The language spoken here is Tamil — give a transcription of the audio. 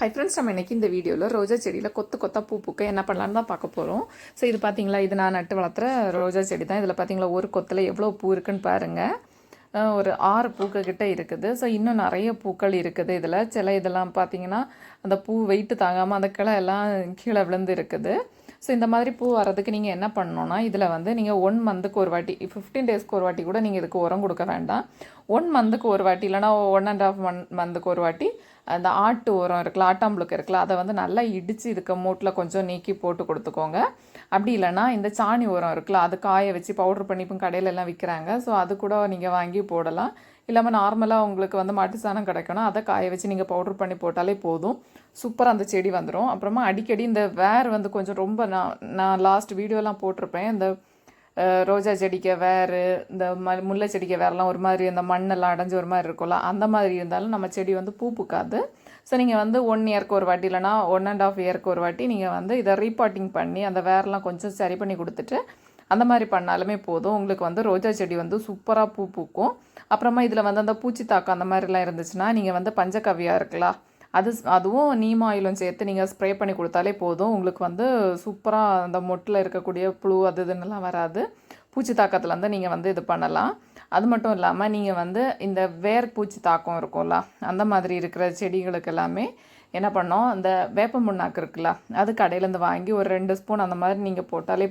ஹை ஃப்ரெண்ட்ஸ் நம்ம இன்னைக்கு இந்த வீடியோவில் ரோஜா செடியில் கொத்து கொத்தா பூ பூக்க என்ன பண்ணலான்னு தான் பார்க்க போகிறோம் ஸோ இது பார்த்தீங்களா இது நான் நட்டு வளர்த்துற ரோஜா செடி தான். இதில் பார்த்தீங்களா ஒரு கொத்தில் எவ்வளோ பூ இருக்குன்னு பாருங்கள் ஒரு ஆறு பூக்கள் கிட்டே இருக்குது. ஸோ இன்னும் நிறைய பூக்கள் இருக்குது இதில். சில இதெல்லாம் பார்த்தீங்கன்னா அந்த பூ வெயிட்டு தாங்காமல் அந்த கிளை எல்லாம் கீழே விழுந்து இருக்குது. ஸோ இந்த மாதிரி பூ வரதுக்கு நீங்கள் என்ன பண்ணணும்னா இதில் வந்து நீங்கள் ஒன் மந்த்துக்கு ஒரு வாட்டி ஃபிஃப்டீன் டேஸ்க்கு ஒரு வாட்டி கூட நீங்கள் இதுக்கு உரம் கொடுக்க வேண்டாம். ஒன் மந்த்துக்கு ஒரு வாட்டி இல்லைனா ஒன் அண்ட் ஆஃப் மந்த் மந்த்துக்கு ஒரு வாட்டி அந்த ஆட்டு உரம் இருக்குல்ல ஆட்டாம்புழுக்கு இருக்குல்ல அதை வந்து நல்லா இடித்து இதுக்கு மூட்டில் கொஞ்சம் நீக்கி போட்டு கொடுத்துக்கோங்க. அப்படி இல்லைன்னா இந்த சாணி உரம் இருக்குல்ல அது காய வச்சு பவுடர் பண்ணி இப்போ விற்கிறாங்க ஸோ அது கூட நீங்கள் வாங்கி போடலாம். இல்லாமல் நார்மலாக உங்களுக்கு வந்து மாட்டு சாணம் கிடைக்கணும். அதை காய வச்சு நீங்கள் பவுடர் பண்ணி போட்டாலே போதும். சூப்பராக அந்த செடி வந்துடும் அப்புறமா அடிக்கடி இந்த வேர் வந்து கொஞ்சம் ரொம்ப நான் நான் லாஸ்ட் வீடியோலாம் போட்டிருப்பேன். இந்த ரோஜா செடிக்க வேறு இந்த ம முல்லை செடிக்க வேறெல்லாம் ஒரு மாதிரி இந்த மண்ணெல்லாம் அடைஞ்சு ஒரு மாதிரி இருக்கும்ல அந்த மாதிரி இருந்தாலும் நம்ம செடி வந்து பூ பூக்காது. ஸோ நீங்கள் வந்து ஒன் இயர்க்கு ஒரு வாட்டி இல்லைனா ஒன் அண்ட் ஆஃப் இயர்க்கு ஒரு வாட்டி நீங்கள் வந்து இதை ரீபாட்டிங் பண்ணி அந்த வேர்லாம் கொஞ்சம் சரி பண்ணி கொடுத்துட்டு அந்த மாதிரி பண்ணாலுமே போதும். உங்களுக்கு வந்து ரோஜா செடி வந்து சூப்பராக பூ பூக்கும். அப்புறமா இதில் வந்து அந்த பூச்சி தாக்கம் அந்த மாதிரிலாம் இருந்துச்சுன்னா நீங்கள் வந்து பஞ்சகவ்யா இருக்கலாம். அது அதுவும் நீம் ஆயிலும் சேர்த்து நீங்கள் ஸ்ப்ரே பண்ணி கொடுத்தாலே போதும். உங்களுக்கு வந்து சூப்பராக அந்த மொட்டில் இருக்கக்கூடிய புழு அது இதுன்னெலாம் வராது. பூச்சி தாக்கத்துலேருந்து நீங்கள் வந்து இது பண்ணலாம். அது மட்டும் இல்லாமல் நீங்கள் வந்து இந்த வேர் பூச்சி தாக்கம் இருக்கும்ல அந்த மாதிரி இருக்கிற செடிகளுக்கு எல்லாமே என்ன பண்ணோம் அந்த வேப்ப முன்னாக்கு இருக்குல்ல அது கடையிலேருந்து வாங்கி ஒரு ரெண்டு ஸ்பூன் அந்த மாதிரி நீங்கள் போட்டாலே